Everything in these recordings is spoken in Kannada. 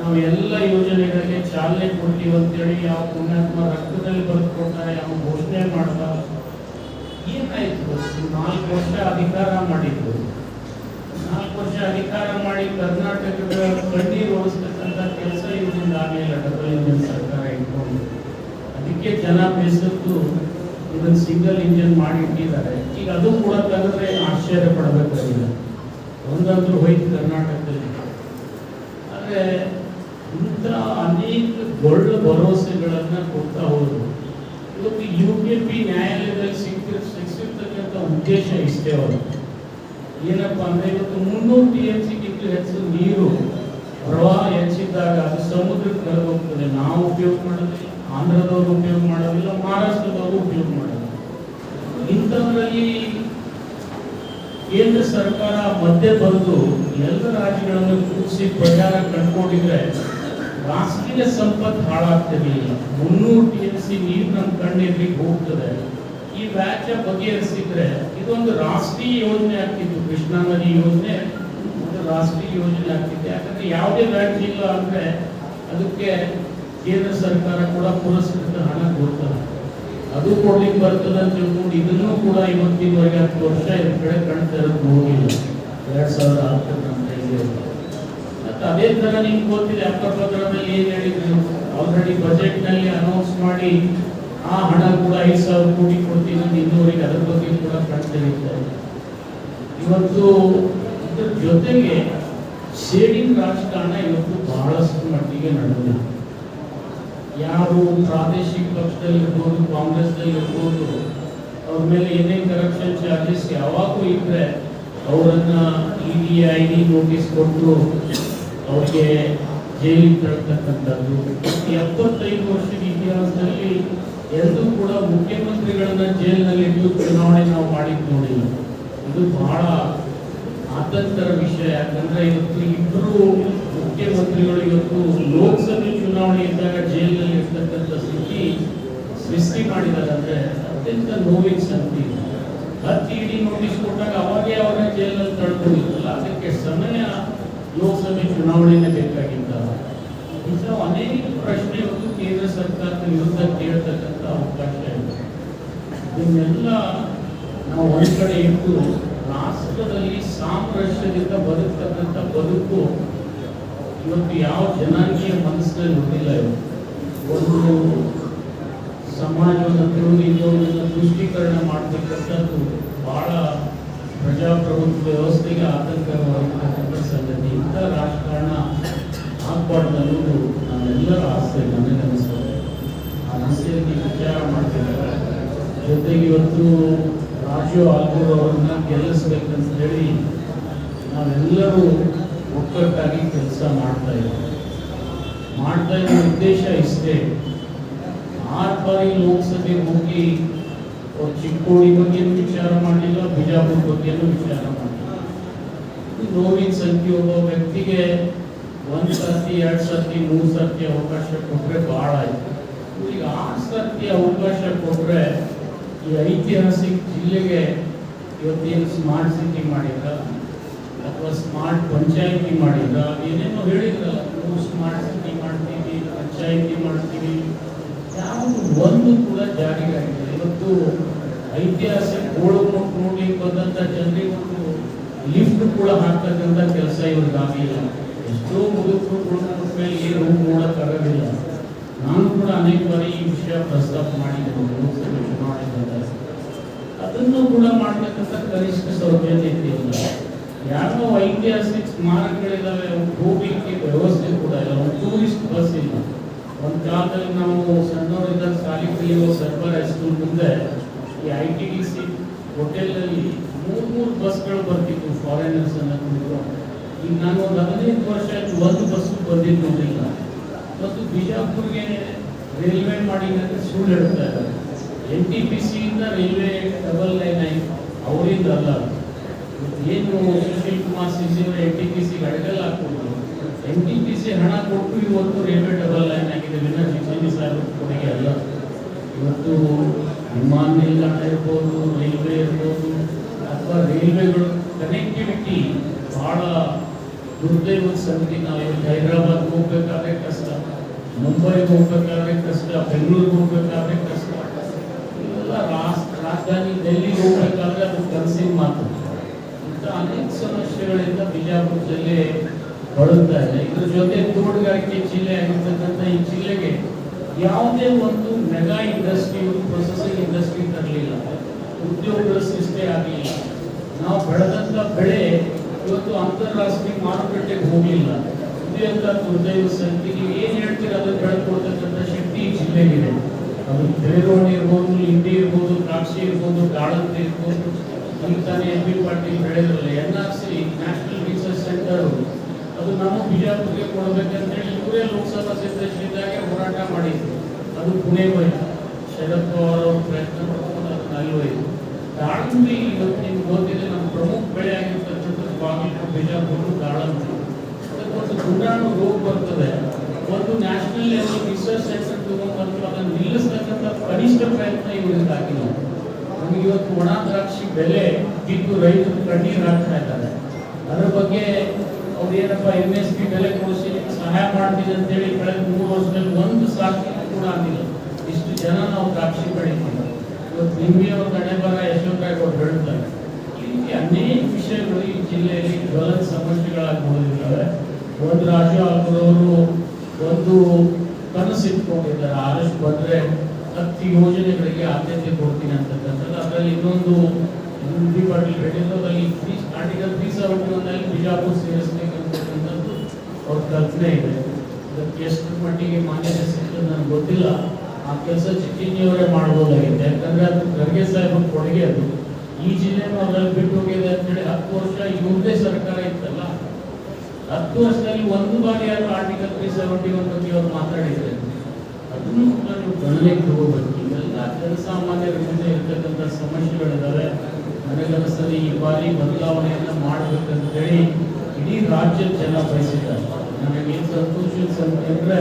ನಾವು ಎಲ್ಲ ಯೋಜನೆಗಳಿಗೆ ಚಾಲನೆ ಕೊಡ್ತೀವಿ ಅಂತೇಳಿ ಯಾವ ಪುಣ್ಯಾತ್ಮ ರಕ್ತದಲ್ಲಿ ಬರೆದು ಕೊಡ್ತಾರೆ ಯಾವ ಘೋಷಣೆ ಮಾಡ್ದ ಏನಾಯ್ತು ನಾಲ್ಕು ವರ್ಷ ಅಧಿಕಾರ ಮಾಡಿದ್ರು. ನಾಲ್ಕು ವರ್ಷ ಅಧಿಕಾರ ಮಾಡಿ ಕರ್ನಾಟಕದ ಕಣ್ಣೀರು ಓಡಿಸ್ತಕ್ಕಂತ ಕೆಲಸ ಇದರಿಂದ ಆಗಲಿಲ್ಲ ಡಬಲ್ ಇಂಜಿನ್ ಸರ್ಕಾರ ಇಟ್ಕೊಂಡು ಅದಕ್ಕೆ ಜನ ಬೇಸತ್ತು ಇದನ್ನ ಸಿಂಗಲ್ ಇಂಜಿನ್ ಮಾಡಿ ಇಟ್ಟಿದ್ದಾರೆ ಈಗ ಅದು ಕೂಡ ತೆಗೆದ್ರೆ ಆಶ್ಚರ್ಯ ಪಡಬೇಕಾಗಿಲ್ಲ ಒಂದಂತೂ ಹೋಯ್ತು ಕರ್ನಾಟಕದಲ್ಲಿ. ಆದರೆ ಇಂಥ ಅನೇಕ ಒಳ್ಳೆ ಭರವಸೆಗಳನ್ನ ಕೊಡ್ತಾ ಹೋದರು. ಇವತ್ತು ಯು ಪಿ ಪಿ ನ್ಯಾಯಾಲಯದಲ್ಲಿ ಸಿಕ್ಕಿರ್ ಸಿಕ್ಕಿರ್ತಕ್ಕಂಥ ಉದ್ದೇಶ ಇಷ್ಟೇ ಅವರು. ಏನಪ್ಪ ಅಂದ್ರೆ ಇವತ್ತು ಮುನ್ನೂರು ಟಿ ಎಂ ಸಿಗಿಂತ ಹೆಚ್ಚು ನೀರು, ಪ್ರವಾಹ ಹೆಚ್ಚಿದ್ದಾಗ ಅದು ಸಮುದ್ರಕ್ಕೆ ಕರೆದೋಗ್ತದೆ ನಾವು ಉಪಯೋಗ ಮಾಡೋದಿಲ್ಲ, ಆಂಧ್ರದವರು ಉಪಯೋಗ ಮಾಡೋದಿಲ್ಲ, ಮಹಾರಾಷ್ಟ್ರದವರು ಉಪಯೋಗ ಮಾಡೋದಿಲ್ಲ. ಇಂಥವರಲ್ಲಿ ಕೇಂದ್ರ ಸರ್ಕಾರ ಮಧ್ಯೆ ಬಂದು ಎಲ್ಲ ರಾಜ್ಯಗಳನ್ನು ಕೂರಿಸಿ ಪ್ರಚಾರ ಕಂಡುಕೊಂಡಿದ್ರೆ ರಾಷ್ಟ್ರೀಯ ಸಂಪತ್ತು ಹಾಳಾಗ್ತಿರಲಿಲ್ಲ. ಮುನ್ನೂರು ಟಿ ಎಂ ಸಿ ನೀರು ನಮ್ಮ ಕಣ್ಣೆದ್ರಿಗೆ ಹೋಗ್ತದೆ. ಈ ವ್ಯಾಜ್ಯ ಬಗೆಹರಿಸಿದ್ರೆ ಇದೊಂದು ರಾಷ್ಟ್ರೀಯ ಯೋಜನೆ ಆಗ್ತಿತ್ತು. ಕೃಷ್ಣಾ ನದಿ ಯೋಜನೆ, ಒಂದು ರಾಷ್ಟ್ರೀಯ ಯೋಜನೆ ಆಗ್ತಿತ್ತು. ಯಾಕಂದ್ರೆ ಯಾವುದೇ ವ್ಯಾಜ್ಯ ಇಲ್ಲ ಅಂದ್ರೆ ಅದಕ್ಕೆ ಕೇಂದ್ರ ಸರ್ಕಾರ ಕೂಡ ಪುರಸ್ಕೃತ ಹಣ ಕೊಡ್ತಾರೆ ಅದು ಕೊಡ್ಲಿಕ್ಕೆ ಬರ್ತದೆ ಅಂತ ತಿಳ್ಕೊಂಡು ಇದನ್ನು ಕೂಡ ಇವತ್ತಿನವರೆಗೆ ಹತ್ತು ವರ್ಷ ಇವ್ರ ಕಡೆ ಕಣ್ ತೆರೆದು ಹೋಗಿಲ್ಲ. ಎರಡ್ ಸಾವಿರದ ಹತ್ತರ ಅದೇ ತರ ನಿಮ್ಗೆ ಗೊತ್ತಿದೆ ಅಕ್ಕಪತ್ರದಲ್ಲಿ ಏನ್ ಹೇಳಿದ್ರು? ಆಲ್ರೆಡಿ ಬಜೆಟ್ನಲ್ಲಿ ಅನೌನ್ಸ್ ಮಾಡಿ ಆ ಹಣ ಕೂಡ ಐದು ಸಾವಿರ ಕೋಟಿ ಕೊಡ್ತೀನಿ ಅಂತ ಇನ್ನೂವರೆಗೆ ಅದ್ರ ಬಗ್ಗೆ ಕೂಡ ಕಣ್ ತೆರೀತಾರೆ ಇವತ್ತು ಇದ್ರ ಜೊತೆಗೆ ಶೇಡಿಂಗ್ ರಾಜಕಾರಣ ಇವತ್ತು ಬಹಳಷ್ಟು ಮಟ್ಟಿಗೆ ನಡೆದಿದೆ. ಯಾರು ಪ್ರಾದೇಶಿಕ ಪಕ್ಷದಲ್ಲಿ ಇರ್ಬೋದು ಕಾಂಗ್ರೆಸ್ದಲ್ಲಿ ಇರ್ಬೋದು, ಅವ್ರ ಮೇಲೆ ಏನೇ ಕರಪ್ಷನ್ ಚಾರ್ಜಸ್ ಯಾವಾಗೂ ಇದ್ರೆ ಅವರನ್ನ E D I D notice ಕೊಟ್ಟು ಅವ್ರಿಗೆ ಜೈಲಿಗೆ ತಳ್ತಕ್ಕಂಥದ್ದು ಎಪ್ಪತ್ತೈದು ವರ್ಷದ ಇತಿಹಾಸದಲ್ಲಿ ಎಂದೂ ಕೂಡ ಮುಖ್ಯಮಂತ್ರಿಗಳನ್ನ ಜೈಲಿನಲ್ಲಿ ಇಟ್ಟು ಚುನಾವಣೆ ನಾವು ಮಾಡಿದ್ದು ನೋಡಿಲ್ಲ. ಇದು ಬಹಳ ಆತಂಕರ ವಿಷಯ. ಯಾಕಂದ್ರೆ ಇವತ್ತು ಇಬ್ಬರು ಮುಖ್ಯಮಂತ್ರಿಗಳು ಇವತ್ತು ಲೋಕಸಭೆ ಚುನಾವಣೆ ಇದ್ದಾಗ ಜೈಲಿನಲ್ಲಿ ಇರ್ತಕ್ಕಂಥ ಸ್ಥಿತಿ ಸೃಷ್ಟಿ ಮಾಡಿದ್ದಾರೆ. ಅಂದ್ರೆ ಅತ್ಯಂತ ನೋವಿನ ಸಂತಿ ಹತ್ತಿ ಇಡೀ ನೋಟಿಸ್ ಕೊಟ್ಟಾಗ ಅವಾಗೇ ಅವರೇ ಜೈಲಲ್ಲಿ ತಳ್ಕೊಂಡಿದ್ರಲ್ಲ ಅದಕ್ಕೆ ಸಮಯ ಲೋಕಸಭೆ ಚುನಾವಣೆಯನ್ನು ಬೇಕಾಗಿದ್ದ. ಇಂಥ ಅನೇಕ ಪ್ರಶ್ನೆಗಳು ಕೇಂದ್ರ ಸರ್ಕಾರದ ವಿರುದ್ಧ ಕೇಳ್ತಕ್ಕಂಥ ಅವಕಾಶ ಇದೆ. ಇದನ್ನೆಲ್ಲ ನಾವು ಒಳಗಡೆ ಕಡೆ ರಾಷ್ಟ್ರದಲ್ಲಿ ಸಾಮರಸ್ಯದಿಂದ ಬದುಕ್ತಕ್ಕಂಥ ಬದುಕು ಇವತ್ತು ಯಾವ ಜನಾಂಗೀಯ ಮನಸ್ಸಿನಲ್ಲಿ ಇವತ್ತು ಒಂದು ಸಮಾಜವನ್ನು ತಿರುಗಿದ್ದವರನ್ನ ತುಷ್ಟೀಕರಣ ಮಾಡತಕ್ಕಂಥದ್ದು ಬಹಳ ಪ್ರಜಾಪ್ರಭುತ್ವ ವ್ಯವಸ್ಥೆಗೆ ಆತಂಕವಾಗಿರ್ತಕ್ಕಂಥ ಸಂಗತಿ. ಇಂಥ ರಾಜಕಾರಣ ಆಗ್ಬಾರ್ದು ಅನ್ನೋದು ನಾವೆಲ್ಲರ ಆಸೆ ನನಗನ್ನಿಸ್ತದೆ ಆ ಆಸೆಯಲ್ಲಿ ವಿಚಾರ ಮಾಡ್ತಿದ್ದಾರೆ. ಜೊತೆಗೆ ಇವತ್ತು ರಾಜು ಅವರನ್ನ ಗೆಲ್ಲಿಸ್ಬೇಕಂತ ಹೇಳಿ ನಾವೆಲ್ಲರೂ ಒಕ್ಕಟ್ಟಾಗಿ ಕೆಲಸ ಮಾಡ್ತಾ ಇದ್ದೀವಿ. ಮಾಡ್ತಾ ಇರೋ ಉದ್ದೇಶ ಇಷ್ಟೇ. ಆರು ಬಾರಿ ಲೋಕಸಭೆ ಹೋಗಿ ಚಿಕ್ಕೋಡಿ ಬಗ್ಗೆಯೂ ವಿಚಾರ ಮಾಡಲಿಲ್ಲ, ಬಿಜಾಪುರ ಬಗ್ಗೆಯೂ ವಿಚಾರ ಮಾಡಲಿಲ್ಲ. ಇದು ನೋವಿನ ಸಂಖ್ಯೆ ಒಬ್ಬ ವ್ಯಕ್ತಿಗೆ ಒಂದ್ ಸರ್ತಿ, ಎರಡ್ ಸರ್ತಿ, ಮೂರ್ ಸರ್ತಿ ಅವಕಾಶ ಕೊಟ್ರೆ ಬಹಳ ಆಯ್ತು. ಈಗ ಆರು ಸರ್ತಿ ಅವಕಾಶ ಕೊಟ್ರೆ ಈ ಐತಿಹಾಸಿಕ ಜಿಲ್ಲೆಗೆ ಇವತ್ತೇನು ಸ್ಮಾರ್ಟ್ ಸಿಟಿ ಮಾಡಿದ್ರ ಅಥವಾ ಸ್ಮಾರ್ಟ್ ಪಂಚಾಯಿತಿ ಮಾಡಿದ್ರ ಏನೇನೋ ಹೇಳಿದ್ರಲ್ಲ ನೀವು ಸ್ಮಾರ್ಟ್ ಸಿಟಿ ಮಾಡ್ತೀವಿ, ಪಂಚಾಯಿತಿ ಮಾಡ್ತೀವಿ. ಯಾವುದು ಒಂದು ಕೂಡ ಜಾರಿಗೆ ಆಗಿಲ್ಲ. ಇವತ್ತು ಐತಿಹಾಸಿಕ ಗೋಳು ನೋಡ್ಲಿಕ್ಕೆ ಬಂದಂತ ಜನರಿಗೆ ಒಂದು ಲಿಫ್ಟ್ ಕೂಡ ಹಾಕ್ತಕ್ಕಂಥ ಕೆಲಸ ಇವ್ರಿಗೆ ಆಗಲಿಲ್ಲ ಎಷ್ಟೋ ಮುದುಕರು ಕೂಡ ಮೇಲೆ ಏನು ನೋಡೋಕ್ಕಾಗೋದಿಲ್ಲ ನಾನು ಕೂಡ ಅನೇಕ ಬಾರಿ ಈ ವಿಷಯ ಪ್ರಸ್ತಾಪ ಮಾಡಿದ್ದೇನೆ, ಲೋಕಸಭೆ ಅದನ್ನು ಕೂಡ ಮಾಡ್ತಕ್ಕಂಥ ಕನಿಷ್ಠ ಸೌಜನ್ಯ ಇಲ್ಲ ಯಾರೋ ಐತಿಹಾಸಿಕ ಸ್ಮಾರಕಗಳಿದ್ದಾವೆ ಹೋಗ್ಲಿಕ್ಕೆ ವ್ಯವಸ್ಥೆ ಕೂಡ ಇಲ್ಲ. ಒಂದು ಟೂರಿಸ್ಟ್ ಬಸ್ ಇಲ್ಲ. ಒಂದು ಕಾಲದಲ್ಲಿ ನಾವು ಸಣ್ಣವರಿದ್ದಾಗ ಸಾಲಿ ಕಲಿಯುವ ಸರ್ಕಾರ ಹೈಸ್ಕೂಲ್ ಮುಂದೆ ಈ ಐ ಟಿ ಡಿ ಸಿ ಹೋಟೆಲ್ನಲ್ಲಿ ಮೂರು ಮೂರು ಬಸ್ಗಳು ಬರ್ತಿದ್ವು ಫಾರಿನರ್ಸ್ ಅನ್ನ ಕುಳಿತುಕೊಂಡು ಈಗ ನಾನು ಒಂದು ಹದಿನೈದು ವರ್ಷ ಒಂದು ಬಸ್ಸು ಬಂದಿದ್ದು ನೋಡಿಲ್ಲ ಮತ್ತು ಬಿಜಾಪುರ್ಗೆ ರೈಲ್ವೆ ಮಾಡಿ ಅಂದರೆ ಸುಳ್ಳು ಹೇಳ್ತಾ ಇದ್ದಾರೆ. ಎನ್ ಟಿ ಪಿ ಸಿಯಿಂದ ರೈಲ್ವೆ ಡಬಲ್ ಲೈನ್ ಆಯ್ತು ಅವರಿಂದ ಅಲ್ಲ. ಏನು Sushil Kumar Singh N T P ಸಿಗೆ ಅಡಗಲ್ಲ ಹಾಕ್ಬೋದು ಎನ್ ಟಿ ಪಿ ಸಿ ಹಣ ಕೊಟ್ಟು ಇವತ್ತು ರೈಲ್ವೆ ಡಬಲ್ ಲೈನ್ ಆಗಿದೆ. ವಿನ ಶಿಕ್ಷಣ ಸಾಹೇಬ್ ಕೊಡುಗೆ ಅಲ್ಲ. ಇವತ್ತು ವಿಮಾನ ನಿಲ್ದಾಣ ಇರ್ಬೋದು, ರೈಲ್ವೆ ಇರ್ಬೋದು ಅಥವಾ ರೈಲ್ವೆಗಳು, ಕನೆಕ್ಟಿವಿಟಿ ಬಹಳ ದುರ್ದೈವದ ಸಂಗತಿ. ನಾವು ಇವತ್ತು ಹೈದರಾಬಾದ್ ಹೋಗ್ಬೇಕಾದ್ರೆ ಕಷ್ಟ, ಮುಂಬೈಗೆ ಹೋಗ್ಬೇಕಾದ್ರೆ ಕಷ್ಟ, ಬೆಂಗಳೂರಿಗೆ ಹೋಗ್ಬೇಕಾದ್ರೆ ಕಷ್ಟ. ಇವೆಲ್ಲ ರಾಷ್ಟ್ರ ರಾಜಧಾನಿ ಡೆಲ್ಲಿಗೆ ಹೋಗ್ಬೇಕಾದ್ರೆ ಅದು ಕನಸಿನ ಮಾತು. ಇಂಥ ಅನೇಕ ಸಮಸ್ಯೆಗಳಿಂದ ಬಿಜಾಪುರ ಜಿಲ್ಲೆ ಬಳಲ್ತಾ ಇದೆ. ಇದ್ರ ಜೊತೆ ತೋಟಗಾರಿಕೆ ಜಿಲ್ಲೆ ಆಗಿರ್ತಕ್ಕಂಥ ಈ ಜಿಲ್ಲೆಗೆ ಯಾವುದೇ ಒಂದು ಮೆಗಾ ಇಂಡಸ್ಟ್ರಿ ಪ್ರೊಸೆಸಿಂಗ್ ಇಂಡಸ್ಟ್ರಿ ತರಲಿಲ್ಲ. ಉದ್ಯೋಗಗಳ ಸೃಷ್ಟಿ ಆಗಲಿಲ್ಲ ನಾವು ಬೆಳೆದಂತ ಬೆಳೆ ಇವತ್ತು ಅಂತಾರಾಷ್ಟ್ರೀಯ ಮಾರುಕಟ್ಟೆಗೆ ಹೋಗಲಿಲ್ಲ ಅಂತ ದುರ್ದೈವ ಸಂಖ್ಯೆಗೆ ಏನು ಹೇಳ್ತೀರ ಅದನ್ನು ಬೆಳೆದುಕೊಡ್ತಕ್ಕಂಥ ಶಕ್ತಿ ಜಿಲ್ಲೆಗಿದೆ. ಅದು ಬೇರೋಣಿ ಇರ್ಬೋದು, ಹಿಂಡಿ ಇರ್ಬೋದು, ದ್ರಾಕ್ಷಿ ಇರ್ಬೋದು ದಾಳಂಬ್ರಿ ಇರ್ಬೋದು. ಈಗ ತಾನೇ M B Patil ಬೆಳೆದ್ರಲ್ಲ N R C national research centre ಅದು ನಮ್ಮ ಬಿಜಾಪುರ್ಗೆ ಕೊಡಬೇಕಂತೇಳಿ ಇವರೇ ಲೋಕಸಭಾ ಸದಸ್ಯರಿದ್ದಾಗೆ ಹೋರಾಟ ಮಾಡಿದ್ರು. ಅದು ಪುಣೆ ಬಯ ಶರದ್ ಪವಾರ್ ಅವರು ಪ್ರಯತ್ನ ಪಡ್ಕೊಂಡು ಅದನ್ನ ಅಲ್ಲಿ ಹೋಯ್ತು ದಾಳಿಂಬೆ ಇವತ್ತು ನಿಮ್ಗೆ ಗೊತ್ತಿದೆ ನಮ್ಮ ಪ್ರಮುಖ ಬೆಳೆ ಆಗಿರ್ತಕ್ಕಂಥದ್ದು ಬಾಗಿಲು ಬಿಜಾಪುರ ದಾಳಂಬೆ ಅದಕ್ಕೊಂದು ಗುಂಡಾಣು ರೋಗ ಬರ್ತದೆ. ಒಂದು ನ್ಯಾಷನಲ್ ಲೆವೆಲ್ ರಿಸರ್ಚ್ ಸೆಂಟರ್ ತಗೊಂಡ್ಬಂದು ಅದನ್ನು ನಿಲ್ಲಿಸ್ತಕ್ಕಂಥ ಕನಿಷ್ಠ ಪ್ರಯತ್ನ ಇವರಿಂದ ಆಗಿಲ್ಲ ನಮಗೆ ಇವತ್ತು ಒಣ ದ್ರಾಕ್ಷಿ ಬೆಲೆ ಬಿದ್ದು ರೈತರು ಕಣ್ಣೀರು ಹಾಕ್ತಾ ಇದ್ದಾರೆ. ಅದರ ಬಗ್ಗೆ ಅವ್ರು ಏನಪ್ಪ ಎಂ ಎಸ್ ಪಿ ಬೆಲೆ ಕೊಡಿಸಿ ಸಹಾಯ ಮಾಡ್ತೀವಿ ಅಂತೇಳಿ ಕಳೆದ ಮೂರು ವರ್ಷದಲ್ಲಿ ಒಂದು ಸಾಕಿ ಕೂಡ ಆಗಿಲ್ಲ. ಇಷ್ಟು ಜನ ನಾವು ದ್ರಾಕ್ಷಿ ಬೆಳಿತೀವಿ. ಇವತ್ತು ಅವ್ರ ಕಡೆ ಬರ ಅವ್ರು ಹೇಳ್ತಾರೆ. ಅನೇಕ ವಿಷಯಗಳು ಈ ಜಿಲ್ಲೆಯಲ್ಲಿ ಜ್ವಲಂತ ಸಮಸ್ಯೆಗಳಾಗಿ ಉಳಿದಿದ್ದಾವೆ ಒಂದು ರಾಜು ಅವರು ಒಂದು ಕನಸು ಇಟ್ಕೊಂಡಿದ್ದಾರೆ. ಆದಷ್ಟು ಬಂದರೆ ಹತ್ತು ಯೋಜನೆಗಳಿಗೆ ಆದ್ಯತೆ ಕೊಡ್ತೀನಿ ಅಂತಕ್ಕಂಥದ್ದು. ಅದರಲ್ಲಿ ಇನ್ನೊಂದು ಬಿ ಪಾಟೀಲ್ ಹೇಳಿರೋದ್ರಲ್ಲಿ ತ್ರೀ ಆರ್ಟಿಕಲ್ ತ್ರೀ ಸೆವೆಂಟಿ ಒನ್ನಲ್ಲಿ ಬಿಜಾಪುರ ಸೇರಿಸಬೇಕು ಅಂತಕ್ಕಂಥದ್ದು ಅವ್ರ ಕಲ್ಪನೆ ಇದೆ. ಅದಕ್ಕೆ ಎಷ್ಟು ಮಟ್ಟಿಗೆ ಮಾನ್ಯತೆ ಸಿಗ್ತದೆ ನನಗೆ ಗೊತ್ತಿಲ್ಲ. ಆ ಕೆಲಸ ಚಿಕ್ಕಿನಿಯವರೇ ಮಾಡ್ಬೋದಾಗಿದೆ ಯಾಕಂದ್ರೆ ಅದು ಖರ್ಗೆ ಸಾಹೇಬ್ ಕೊಡುಗೆ ಅದು. ಈ ಜಿಲ್ಲೆನೂ ಅದ್ರಲ್ಲಿ ಬಿಟ್ಟು ಹೋಗಿದೆ ಅಂತೇಳಿ ಹತ್ತು ವರ್ಷ ಇವ್ರದೇ ಸರ್ಕಾರ ಇತ್ತಲ್ಲ? ಹತ್ತು ವರ್ಷದಲ್ಲಿ ಒಂದು ಬಾರಿ ಆದ್ರೂ ಆರ್ಟಿಕಲ್ ತ್ರೀ ಸೆವೆಂಟಿ ಒನ್ ಬಗ್ಗೆ ಅವ್ರು ಮಾತಾಡಿದ್ರೆ ಅದನ್ನು ಕೂಡ ನೀವು ಗಣನೆಗೆ ತಗೋಬೇಕು. ಜನಸಾಮಾನ್ಯರ ಮುಂದೆ ಇರ್ತಕ್ಕಂಥ ಸಮಸ್ಯೆಗಳಿದ್ದಾವೆ ನನಗನ್ನಿಸ್ತದೆ ಈ ಬಾರಿ ಬದಲಾವಣೆಯನ್ನ ಮಾಡ್ಬೇಕಂತೇಳಿ ಇಡೀ ರಾಜ್ಯದ ಜನ ಬಯಸಿದ್ದಾರೆ. ನನಗೆ ಸಂತೋಷ ಸಂತೋಷದ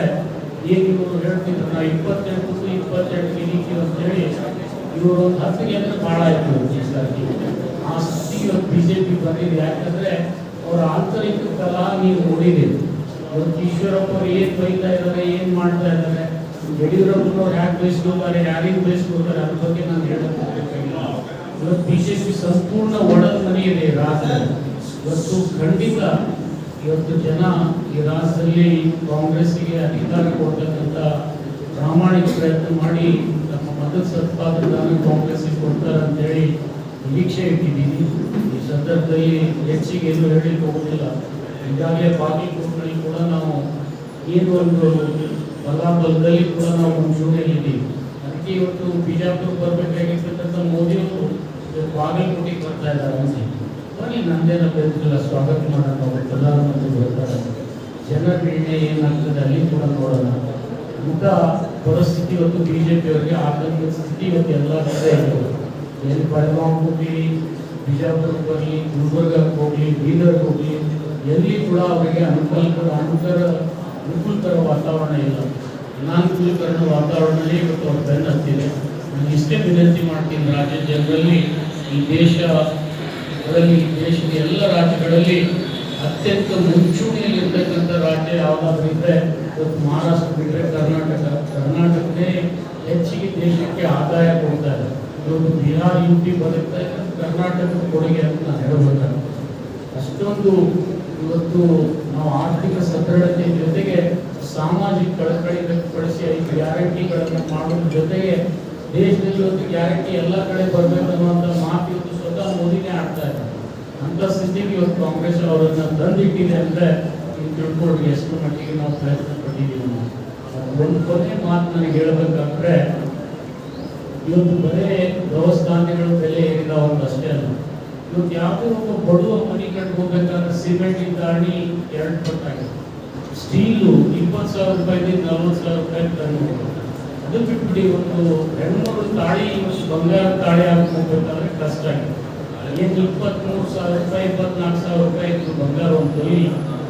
ಈಗ ಇವರು ಹೇಳ್ತಿದ್ರು ನಾವು ಇಪ್ಪತ್ತೆಂಟು ಇಪ್ಪತ್ತೆಂಟು ಗಿರಿಕಿ ಅಂತೇಳಿ ಇವರು ಒಂದು ಹತ್ತು ಗೆದ್ರೆ ಭಾಳ ಆಯ್ತು ಈ ಸರ್ತಿ ಆ ಬಿ ಇವತ್ತು ಪಿ ಬಂದಿದೆ, ಯಾಕಂದ್ರೆ ಅವರ ಆಂತರಿಕ ಕಲಾ ನೀವು ನೋಡಿದ್ದೀರಿ ಇವತ್ತು ಈಶ್ವರಪ್ಪ ಅವ್ರು ಏನ್ ಬೈತಾ ಇದ್ದಾರೆ ಏನು ಮಾಡ್ತಾ ಇದ್ದಾರೆ ಯಡಿಯೂರಪ್ಪನವ್ರು ಯಾಕೆ ಬಯಸ್ಕೋತಾರೆ ಯಾರಿಗೆ ಬಯಸ್ಕೋತಾರೆ ಅದ್ರ ಬಗ್ಗೆ ನಾನು ಹೇಳಕ್ ಬಿ ಇವತ್ತು ಬಿಜೆಪಿ ಸಂಪೂರ್ಣ ಒಡಲ್ ಮನೆ ಇದೆ ರಾಜ್ಯದಲ್ಲಿ. ಇವತ್ತು ಖಂಡಿತ ಇವತ್ತು ಜನ ಈ ರಾಜ್ಯದಲ್ಲಿ ಕಾಂಗ್ರೆಸ್ಗೆ ಅಧಿಕಾರ ಕೊಡ್ತಕ್ಕಂಥ ಪ್ರಾಮಾಣಿಕ ಪ್ರಯತ್ನ ಮಾಡಿ ನಮ್ಮ ಮತದ ಸತ್ಪಾದನೆ ಕಾಂಗ್ರೆಸ್ಸಿಗೆ ಕೊಡ್ತಾರೆ ಅಂತೇಳಿ ನಿರೀಕ್ಷೆ ಇಟ್ಟಿದ್ದೀನಿ. ಈ ಸಂದರ್ಭದಲ್ಲಿ ಹೆಚ್ಚಿಗೆ ಏನು ಹೇಳಲಿಕ್ಕೆ ಹೋಗೋದಿಲ್ಲ ಈಗಾಗಲೇ ಬಾಗಲಕೋಟೆಯಲ್ಲಿ ಕೂಡ ನಾವು ಏನು ಒಂದು ಬಲಾಬಲದಲ್ಲಿ ಕೂಡ ನಾವು ಮುಂಚೂಣಿಯಲ್ಲಿದ್ದೀವಿ ಅದಕ್ಕೆ ಇವತ್ತು ಬಿಜಾಪುರ ಬರಬೇಕಾಗಿರ್ತಕ್ಕಂಥ ಮೋದಿಯವರು ಬಾಗಲಕೋಟೆಗೆ ಬರ್ತಾ ಇದ್ದಾರೆ ಅಂತ ಬನ್ನಿ, ನಂದೇನ ಬೇಕಿಲ್ಲ ಸ್ವಾಗತ ಮಾಡೋಣ ಅವರು ಪ್ರಧಾನಮಂತ್ರಿ ಬರ್ತಾರೆ. ಜನರ ನಿರ್ಣಯ ಏನಾಗ್ತದೆ ಅಲ್ಲಿ ಕೂಡ ನೋಡೋಣ. ಇಂಥ ಪರಿಸ್ಥಿತಿ ಇವತ್ತು ಪಿ ಅವರಿಗೆ ಆತಂಕದ ಸ್ಥಿತಿ ಇವತ್ತು ಎಲ್ಲ ಕಡೆ ಇತ್ತು ಏನು ಬೆಳಗಾವಿ ಹೋಗಲಿ, ಬಿಜಾಪುರಕ್ಕೆ ಬರಲಿ, ಗುಲ್ಬರ್ಗಕ್ಕೆ ಹೋಗಲಿ, ಬೀದರ್ಗೆ ಹೋಗಲಿ, ಎಲ್ಲಿ ಕೂಡ ಅವರಿಗೆ ಅನುಕೂಲಕರ ಅನುಕರ ಅನುಕೂಲಕರ ವಾತಾವರಣ ಇಲ್ಲ. ಅನಾನುಕೂಲಕರ ವಾತಾವರಣದಲ್ಲಿ ಇವತ್ತು ಅವ್ರ ಬೆನ್ನತ್ತಿದೆ. ನಾನು ಇಷ್ಟೇ ವಿನಂತಿ ಮಾಡ್ತೀನಿ ರಾಜ್ಯ ಜನರಲ್ಲಿ, ಈ ದೇಶ ಅದರಲ್ಲಿ ದೇಶದ ಎಲ್ಲ ರಾಜ್ಯಗಳಲ್ಲಿ ಅತ್ಯಂತ ಮುಂಚೂಣಿಯಲ್ಲಿರ್ತಕ್ಕಂಥ ರಾಜ್ಯ ಯಾವುದಾದ್ರೂ ಇದ್ರೆ ಇವತ್ತು ಮಹಾರಾಷ್ಟ್ರ ಬಿಟ್ಟರೆ ಕರ್ನಾಟಕ. ಕರ್ನಾಟಕನೇ ಹೆಚ್ಚಿಗೆ ದೇಶಕ್ಕೆ ಆದಾಯ ಕೊಡ್ತಾ ಇದೆ. ಇವತ್ತು ಬಿಹಾರ್ ಯು ಪಿ ಇದೆ, ಕರ್ನಾಟಕದ ಕೊಡುಗೆ ಅಂತ ನಾನು ಹೇಳ್ಬೇಕಾಗ್ತದೆ ಅಷ್ಟೊಂದು ಇವತ್ತು ನಾವು ಆರ್ಥಿಕ ಸದೃಢತೆ ಜೊತೆಗೆ ಸಾಮಾಜಿಕ ಕಳಕಳಿ ವ್ಯಕ್ತಪಡಿಸಿ ಐದು ಗ್ಯಾರಂಟಿಗಳನ್ನು ಮಾಡೋದ್ರ ಜೊತೆಗೆ ದೇಶದಲ್ಲಿ ಇವತ್ತು ಗ್ಯಾರಂಟಿ ಎಲ್ಲ ಕಡೆ ಬರಬೇಕು ಮಾತು ಇವತ್ತು ಆಗ್ತಾ ಇದೆ ಅಂತ ಸ್ಥಿತಿಗೆ ಇವತ್ತು ಕಾಂಗ್ರೆಸ್ ಅವರನ್ನ ತಂದಿಟ್ಟಿದೆ ಅಂದ್ರೆ ನೀವು ತಿಳ್ಕೊಳ್ಳಿ ಎಷ್ಟು ಮಟ್ಟಿಗೆ ನಾವು ಪ್ರಯತ್ನ ಪಟ್ಟಿದ್ದೀವಿ. ಒಂದು ಕೊನೆ ಮಾತು ನನಗೆ ಹೇಳ್ಬೇಕಂದ್ರೆ, ಇವತ್ತು ಬರೇ ದವಸ ಧಾನ್ಯಗಳ ಬೆಲೆ ಏನಿಲ್ಲ ಒಂದು ಅಷ್ಟೇ ಅಲ್ಲ. ಇವತ್ತು ಯಾವುದೇ ಒಬ್ಬ ಬಡವ ಮನೆ ಕಟ್ಕೋಬೇಕಾದ್ರೆ ಸಿಮೆಂಟಿನ ದಾಣಿ ಎರಡು ಪಟ್ಟಾಗಿದೆ ಸ್ಟೀಲು ಇಪ್ಪತ್ತು ಸಾವಿರ ರೂಪಾಯಿದಿಂದ ನಲ್ವತ್ತು ಸಾವಿರ ರೂಪಾಯಿ ತಂದು ಅದು ಬಿಟ್ಬಿಡಿ ಒಂದು ಹೆಣ್ಮಗಳು ತಾಳಿ ಬಂಗಾರ ತಾಳಿ ಹಾಕೋಬೇಕಾದ್ರೆ ಕಷ್ಟ ಆಗಿದೆ. ಏನು ಇಪ್ಪತ್ತ್ಮೂರು ಸಾವಿರ ರೂಪಾಯಿ, ಇಪ್ಪತ್ನಾಲ್ಕು ಸಾವಿರ ರೂಪಾಯಿ ಇತ್ತು ಬಂಗಾರ ಒಂದು ತೊಲಿ,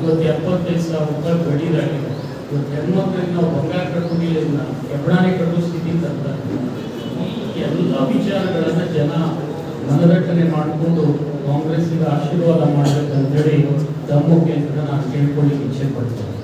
ಇವತ್ತು ಎಪ್ಪತ್ತೈದು ಸಾವಿರ ರೂಪಾಯಿ ಬಡ್ಡಿದಾಗಿದೆ ಇವತ್ತು ಹೆಣ್ಮಕ್ಳಿಗೆ ನಾವು ಬಂಗಾರ ಕಟ್ಟೋದಿಲ್ಲ ಎಬ್ಬಣಾನೆ ಕಟ್ಟೋ ಸ್ಥಿತಿ ತಂತಾರೆ ಈ ಎಲ್ಲ ವಿಚಾರಗಳನ್ನು ಜನ ಮನದಟ್ಟಣೆ ಮಾಡಿಕೊಂಡು ಕಾಂಗ್ರೆಸ್ಸಿಗೆ ಆಶೀರ್ವಾದ ಮಾಡಬೇಕಂತೇಳಿ ತಮ್ಮ ಕೇಂದ್ರ ನಾನು ಕೇಳ್ಕೊಳ್ಳಿಕ್ಕೆ ಇಚ್ಛೆ ಪಡ್ತೇನೆ.